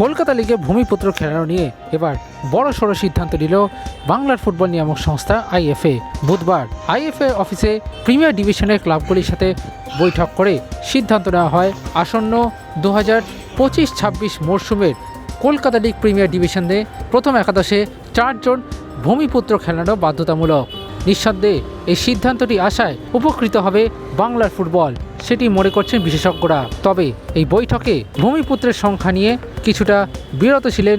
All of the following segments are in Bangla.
কলকাতা লিগে ভূমিপুত্র খেলানো নিয়ে এবার বড় সড়ো সিদ্ধান্ত নিল বাংলার ফুটবল নিয়ামক সংস্থা আইএফএ। বুধবার আইএফএ অফিসে প্রিমিয়ার ডিভিশনের ক্লাবগুলির সাথে বৈঠক করে সিদ্ধান্ত নেওয়া হয় আসন্ন দু হাজার পঁচিশ ছাব্বিশ মরশুমের কলকাতা লিগ প্রিমিয়ার ডিভিশনে প্রথম একাদশে চারজন ভূমিপুত্র খেলানো বাধ্যতামূলক। নিঃসন্দেহে এই সিদ্ধান্তটি আশায় উপকৃত হবে বাংলার ফুটবল। সেটি মনে করছেন বিশেষজ্ঞরা। তবে এই বৈঠকে ভূমিপুত্রের সংখ্যা নিয়ে কিছুটা বিরত ছিলেন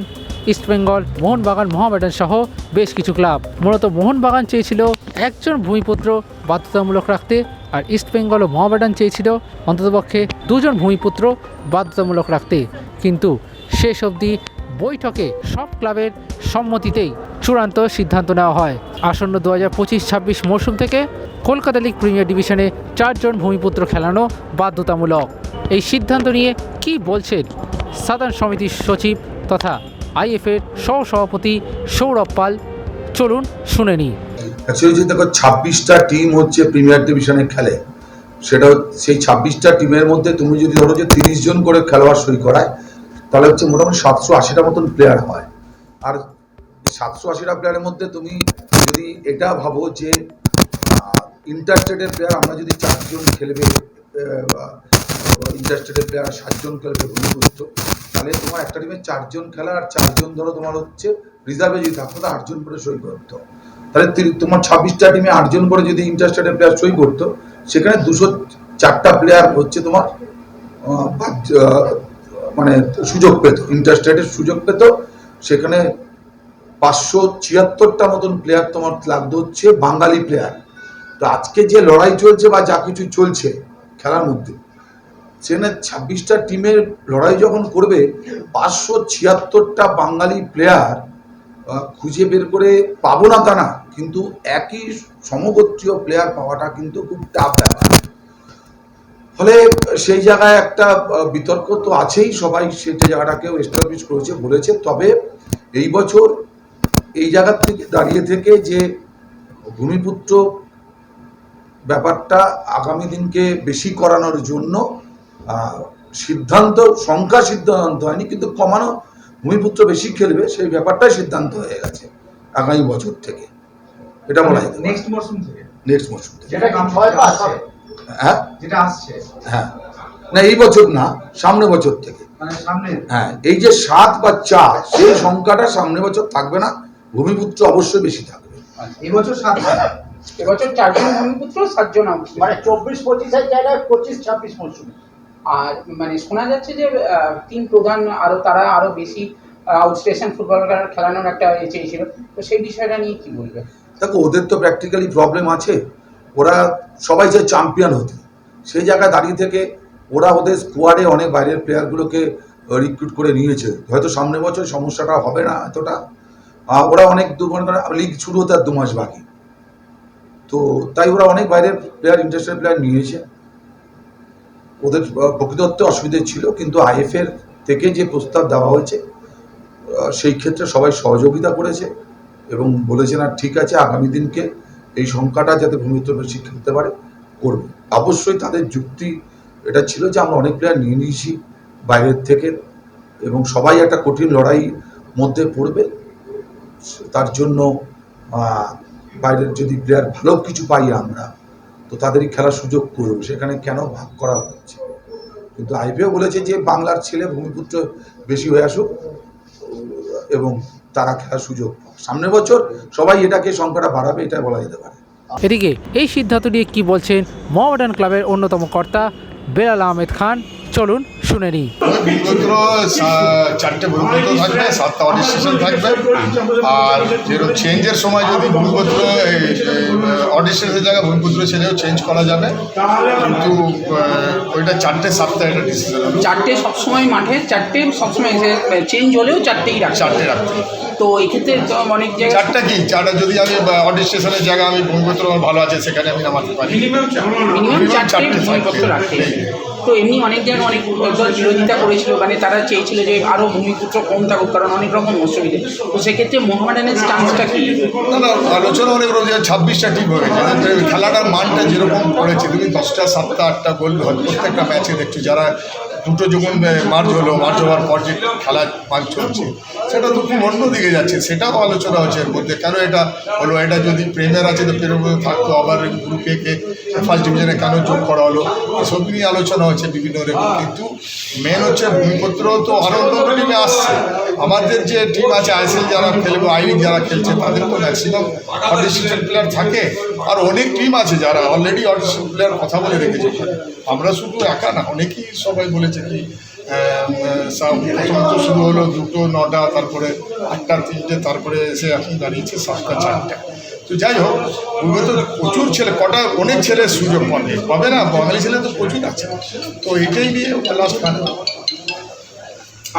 ইস্টবেঙ্গল মোহনবাগান মোহামেডান সহ বেশ কিছু ক্লাব। মূলত মোহনবাগান চেয়েছিল একজন ভূমিপুত্র বাধ্যতামূলক রাখতে আর ইস্টবেঙ্গল ও মোহামেডান চেয়েছিল অন্ততপক্ষে দুজন ভূমিপুত্র বাধ্যতামূলক রাখতে। কিন্তু শেষ অবধি বৈঠকে সব ক্লাবের সম্মতিতেই চূড়ান্ত সিদ্ধান্ত নেওয়া হয়। আসন্ন দু হাজার পঁচিশ ছাব্বিশ মরশুম থেকে কলকাতা লিগ প্রিমিয়ার ডিভিশনে চারজন ভূমিপুত্র খেলানো বাধ্যতামূলক। এই সিদ্ধান্ত নিয়ে কি বলছেন সাধারণ সমিতির সচিব তথা আইএফের সহ সভাপতি সৌরভ পাল? চলুন শুনে নিই। অ্যাকচুয়ালি দেখো, ছাব্বিশটা টিম হচ্ছে প্রিমিয়ার ডিভিশনে খেলে। সেটা সেই ছাব্বিশটা টিমের মধ্যে তুমি যদি ধরো যে তিরিশ জন করে খেলোয়াড় সই করায়, তাহলে হচ্ছে মোটামুটি সাতশো আশিটা মতন প্লেয়ার হয়। আর সাতশো আশিটা প্লেয়ারের মধ্যে তুমি যদি এটা ভাবো যে ইন্টারস্টেটের প্লেয়ার আমরা যদি চারজন খেলবে ইন্টারস্টেটের প্লেয়ার সাতজন খেলবে ভূমিপুত্র তাহলে তোমার একটা টিমে চারজন খেলা আর চারজন ধরো তোমার হচ্ছে রিজার্ভে যদি থাকতো তো আটজন করে সই করতো। তাহলে তোমার ছাব্বিশটা টিমে আটজন করে যদি ইন্টারস্টেটের প্লেয়ার সই করতো, সেখানে দুশো চারটা প্লেয়ার হচ্ছে তোমার মানে সুযোগ পেত ইন্টারস্টেটের সুযোগ পেত, সেখানে পাঁচশো ছিয়াত্তরটা মতন প্লেয়ার তোমার লাগতো হচ্ছে, বাঙালি প্লেয়ার তো আজকে যে লড়াই চলছে বা যা কিছু চলছে, খেলার মধ্যে, সেখানে ছাব্বিশটা টিমের লড়াই যখন করবে, পাঁচশো ছিয়াত্তরটা বাঙালি প্লেয়ার খুঁজে বের করে পাবো না তা না, কিন্তু একই সমগোত্রীয় প্লেয়ার পাওয়াটা কিন্তু খুব টাফ ব্যাপার। ফলে সেই জায়গায় একটা বিতর্ক তো আছেই, সবাই সেটা জায়গাটাকেও এস্টাবলিশ করেছে, বলেছে। তবে এই বছর এই জায়গার থেকে দাঁড়িয়ে থেকে যে ভূমিপুত্র ব্যাপারটা আগামী দিনকে বেশি করানোর জন্য সিদ্ধান্ত সংখ্যা সিদ্ধান্ত হয়নি কিন্তু কমানো ভূমিপুত্র বেশি খেলবে সেই ব্যাপারটাই সিদ্ধান্ত হয়ে গেছে আগামী বছর থেকে। এটা বলা যেতে নেক্সট মরশুম থেকে? নেক্সট মরশুম থেকে। যেটা ছয় হ্যাঁ? যেটা আসছে। হ্যাঁ। না এই বছর না সামনে বছর থেকে। মানে সামনে হ্যাঁ এই যে সাত বা চার সেই সংখ্যাটা সামনে বছর থাকবে না। ভূমিপুত্র অবশ্যই বেশি থাকবে। এবছর সাত এবছর চারজন ভূমিপুত্র সাতজন মানে চব্বিশ পঁচিশের জায়গায় পঁচিশ ছাব্বিশ মরশুমে আর মানে শোনা যাচ্ছে যে তিন প্রধান আরও তারা আরও বেশি আউটস্টেশন ফুটবল খেলানোর একটা এ চেয়েছিল। তো সেই বিষয়টা নিয়ে কি বলবে? দেখো ওদের তো প্র্যাকটিক্যালি প্রবলেম আছে। ওরা সবাই চায় চ্যাম্পিয়ন হতে। সেই জায়গায় দাঁড়িয়ে থেকে ওরা ওদের স্কোয়াডে অনেক বাইরের প্লেয়ারগুলোকে রিক্রুট করে নিয়েছে। হয়তো সামনে বছর সমস্যাটা হবে না এতটা। ওরা অনেক দু ঘণ্টা লিগ শুরু হতে আর দু মাস বাকি। তো তাই ওরা অনেক বাইরের প্লেয়ার ইন্টারেস্টেড প্লেয়ার নিয়েছে। ওদের প্রকৃতত্বে অসুবিধে ছিল, কিন্তু আইএফের থেকে যে প্রস্তাব দেওয়া হয়েছে সেই ক্ষেত্রে সবাই সহযোগিতা করেছে এবং বলেছে, না, ঠিক আছে, আগামী দিনকে এই সংখ্যাটা যাতে ভূমিত্ব বেশি খেলতে পারে, করবে। অবশ্যই তাদের যুক্তি এটা ছিল যে আমরা অনেক প্লেয়ার নিয়ে নিয়েছি বাইরের থেকে এবং সবাই একটা কঠিন লড়াই মধ্যে পড়বে। তার জন্য বাইরের যদি প্লেয়ার ভালো কিছু পাই আমরা, তো তাদেরই খেলার সুযোগ করব সেখানে কেন ভাগ করা হচ্ছে? কিন্তু আইপিও বলেছে যে বাংলার ছেলে ভূমিপুত্র বেশি হয়ে আসুক এবং তারা খেলার সুযোগ। সামনের বছর সবাই এটাকে সংখ্যাটা বাড়াবে এটা বলা যেতে পারে। এদিকে, এই সিদ্ধান্ত নিয়ে কি বলছেন মোহামেডান ক্লাবের অন্যতম কর্তা বেলাল আহমেদ খান? চলুন শুনে নিই। চারটে ভূমিপুত্র থাকবে সাতটা অডিট স্টেশন থাকবে। আর যেরকম চেঞ্জের সময় যদি ভূমিপুত্র অডিট স্টেশনের জায়গায় ভূমিপুত্র ছেলেও চেঞ্জ করা যাবে। কিন্তু ওইটা চারটে সাতটা একটা ডিসিশন চারটে সবসময় মাঠে চারটে সবসময় চেঞ্জ হলেও চারটেই রাখ চারটে রাখতে তো এক্ষেত্রে তো অনেক জায়গায় চারটা কি? চারটা যদি আমি অডিট স্টেশনের জায়গায় আমি ভূমিপুত্র আমার ভালো আছে সেখানে আমি নামাতে পারি। মিনিমাম চারটে চারটে ভূমিপত্র রাখতে তো এমনি অনেক জায়গায় অনেক দল বিরোধিতা করেছিল মানে তারা চেয়েছিল যে আরও ভূমিপুত্র কম থাকুক, কারণ অনেক রকম অসুবিধে। তো সেক্ষেত্রে মোহামেডানের স্টান্সটা কি? না আলোচনা অনেক রকম ছাব্বিশটা টিম গেছে। খেলাটার মানটা যেরকম করেছে, তুমি দশটা, সাতটা, আটটা গোল প্রত্যেকটা ম্যাচে দেখছ, যারা দুটো যখন মার্চ হলো, মার্চ হওয়ার পর যে খেলা পাঁচ চলছে, সেটা তো খুব অন্য দিকে যাচ্ছে, সেটাও আলোচনা হচ্ছে এর মধ্যে। কেন এটা হলো? এটা যদি প্রেমের আছে তো প্রেমের মধ্যে থাকতো, আবার গ্রুপে কে ফার্স্ট ডিভিশনে কেন যোগ করা হলো? এসব নিয়ে আলোচনা হচ্ছে বিভিন্ন রকম কিন্তু মেন হচ্ছে ভূমিপত্র তো আরও অন্য টিমে আসছে। আমাদের যে টিম আছে আইএসএল যারা খেলবে আই লিগ যারা খেলছে, তাদের তো ম্যাক্সিমাম অডিশন প্লেয়ার থাকে। আর অনেক টিম আছে যারা অলরেডি অডিশন প্লেয়ার কথা বলে রেখেছে। আমরা শুধু একা না, অনেকেই সবাই বলেছে কি শুরু হলো দুটো, নটা, তারপরে আটটা তিনটে, তারপরে এসে এখন দাঁড়িয়েছে সাতটা, চারটা। তো যাই হোক পূর্বে তো প্রচুর ছেলে, কটা, অনেক ছেলে সুযোগ পাবে। পাবে না? বাঙালি ছেলে তো প্রচুর আছে। তো এটাই নিয়ে লাস্ট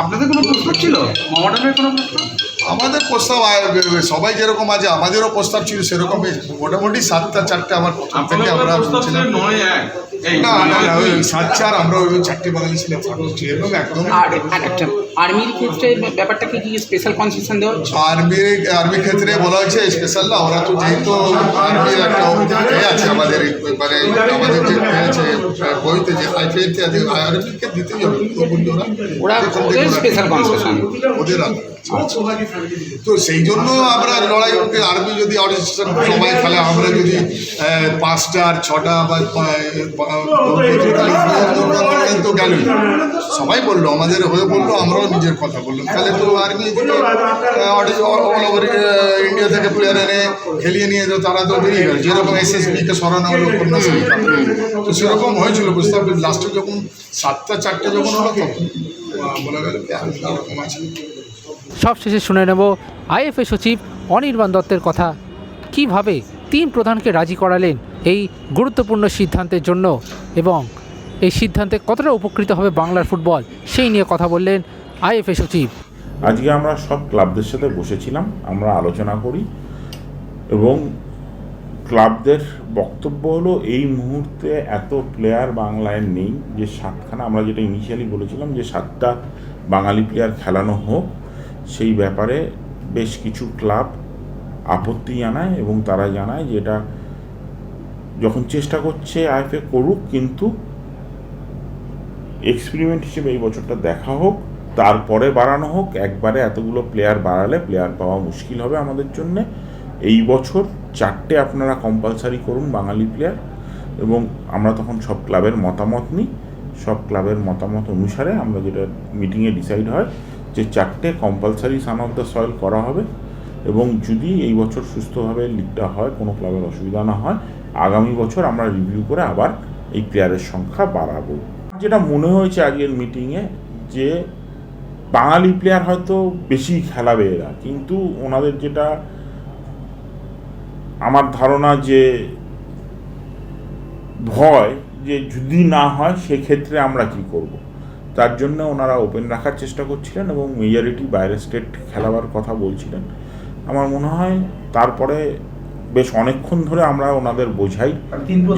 আপনাদের কোনো প্রশ্ন ছিল? মমতানের কোনো প্রস্তাব আমাদের প্রস্তাব সবাই যেরকম আছে আমাদেরও প্রস্তাব ছিল সেরকম মোটামুটি সাতটা চারটে আমার প্রথম থেকে আমরা না না না ওই সাত চার আমরা ওই চারটে বাঙালি ছেলে থাকছি এরকম একদম আর আর আর্মির ক্ষেত্রে ব্যাপারটাকে কি স্পেশাল কনসেশন দেওয়া হচ্ছে? আর্মি আর্মি ক্ষেত্রে বলা হয়েছে স্পেশাল না ওরা তো যেহেতু আর্মির একটা আছে আমাদের মানে আমাদের যে আছে বইতে যে আইপিএলতে আছে আর্মিকে দিতেই হবে ওরা ওরা এখান থেকে ওদের ওরা- স্পেশাল কনসেশন ওদের আলাদা। তো সেই জন্য আমরা লড়াই করতে আর্মি যদি অডিশন সবাই খেলে, আমরা যদি পাঁচটা আর ছটা বা তো সবাই বলল, আমাদের হয়ে বলল, আমরাও নিজের কথা বললাম। তাহলে তো আর্মি অল ওভার ইন্ডিয়া থেকে প্লেয়ার এনে খেলিয়ে নিয়ে তো তারা তো বেরিয়ে গেল। যেরকম এস এস বিকে সরানো হলো তো সেরকম হয়েছিল, বুঝতে পারবেন লাস্টে যখন সাতটা, চারটে যখন হলো তখন বলা গেল আছে। সবশেষে শুনে নেব আইএফএ সচিব অনির্বাণ দত্তের কথা। কীভাবে তিন প্রধানকে রাজি করালেন এই গুরুত্বপূর্ণ সিদ্ধান্তের জন্য? এবং এই সিদ্ধান্তে কতটা উপকৃত হবে বাংলার ফুটবল? সেই নিয়ে কথা বললেন আইএফএ সচিব। আজকে আমরা সব ক্লাবদের সাথে বসেছিলাম, আমরা আলোচনা করি। এবং ক্লাবদের বক্তব্য হলো, এই মুহূর্তে এত প্লেয়ার বাংলায় নেই, যে সাতখানা, আমরা যেটা ইনিশিয়ালি বলেছিলাম যে সাতটা বাঙালি প্লেয়ার খেলানো হোক সেই ব্যাপারে বেশ কিছু ক্লাব আপত্তি জানায় এবং তারা জানায় যে এটা যখন চেষ্টা করছে আইএফএ করুক, কিন্তু এক্সপেরিমেন্ট হিসেবে এই বছরটা দেখা হোক, তারপরে বাড়ানো হোক। একবারে এতগুলো প্লেয়ার বাড়ালে প্লেয়ার পাওয়া মুশকিল হবে আমাদের জন্য। এই বছর চারটে আপনারা কম্পালসারি করুন বাঙালি প্লেয়ার এবং আমরা তখন সব ক্লাবের মতামত নিই। সব ক্লাবের মতামত অনুসারে আমরা যেটা মিটিংয়ে ডিসাইড হয় যে চারটে compulsory son of the soil করা হবে এবং যদি এই বছর সুস্থভাবে লিগটা হয়, কোনো ক্লাবের অসুবিধা না হয়, আগামী বছর আমরা রিভিউ করে আবার এই প্লেয়ারের সংখ্যা বাড়াবো। যেটা মনে হয়েছে আজকের মিটিংয়ে যে বাঙালি প্লেয়ার হয়তো বেশি খেলাবে এরা কিন্তু ওনাদের যেটা আমার ধারণা যে ভয় যে যদি না হয়, সেক্ষেত্রে আমরা কি করব? তার জন্য ওনারা ওপেন রাখার চেষ্টা করছিলেন এবং মেজরিটি বাইরে স্টেট খেলাবার কথা বলছিলেন। আমার মনে হয় তারপরে বেশ অনেকক্ষণ ধরে আমরা ওনাদের বোঝাই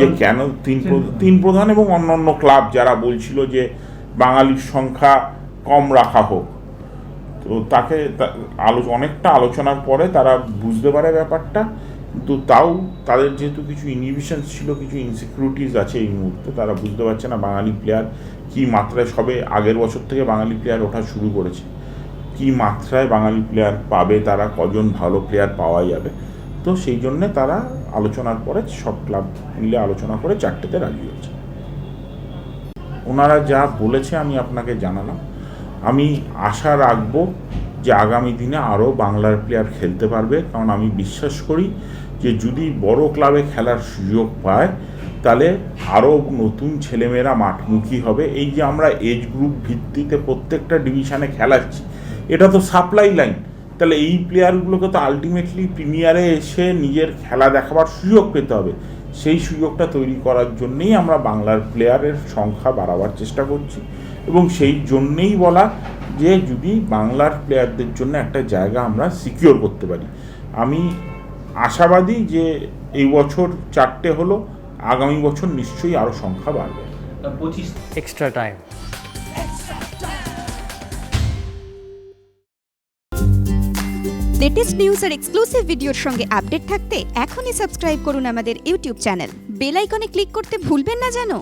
যে কেন তিন তিন প্রধান এবং অন্যান্য ক্লাব যারা বলছিল যে বাঙালির সংখ্যা কম রাখা হোক। তো তাকে অনেকটা আলোচনার পরে তারা বুঝতে পারে ব্যাপারটা। কিন্তু তাও তাদের যেহেতু কিছু ইনহিবিশন ছিল, কিছু ইনসিকিউরিটিস আছে এই মুহূর্তে, তারা বুঝতে পারছে না বাঙালি প্লেয়ার কী মাত্রায়, সবে আগের বছর থেকে বাঙালি প্লেয়ার ওঠা শুরু করেছে, কী মাত্রায় বাঙালি প্লেয়ার পাবে, তারা কজন ভালো প্লেয়ার পাওয়া যাবে। তো সেই জন্যে তারা আলোচনার পরে সব ক্লাব মিলে আলোচনা করে চারটেতে রাজি হয়েছে। ওনারা যা বলেছে আমি আপনাকে জানালাম। আমি আশা রাখব যে আগামী দিনে আরও বাংলার প্লেয়ার খেলতে পারবে। কারণ আমি বিশ্বাস করি যে যদি বড় ক্লাবে খেলার সুযোগ পায়, তাহলে আরও নতুন ছেলেমেয়েরা মাঠমুখী হবে। এই যে আমরা এজ গ্রুপ ভিত্তিতে প্রত্যেকটা ডিভিশনে খেলাচ্ছি, এটা তো সাপ্লাই লাইন তাহলে এই প্লেয়ারগুলোকে তো আলটিমেটলি প্রিমিয়ারে এসে নিজের খেলা দেখাবার সুযোগ পেতে হবে। সেই সুযোগটা তৈরি করার জন্যেই আমরা বাংলার প্লেয়ারের সংখ্যা বাড়াবার চেষ্টা করছি। এবং সেই জন্যেই বলা যে যদি বাংলার প্লেয়ারদের জন্য একটা জায়গা আমরা সিকিওর করতে পারি। আমি আশাবাদী যে এই বছর চারটে হলো আগামী বছর নিশ্চয়ই আরও সংখ্যা বাড়বে। এক্সট্রা টাইম লেটেস্ট নিউজ আর এক্সক্লুসিভ ভিডিওর সঙ্গে আপডেট থাকতে এখনই সাবস্ক্রাইব করুন আমাদের ইউটিউব চ্যানেল বেল আইকনে ক্লিক করতে ভুলবেন না জানো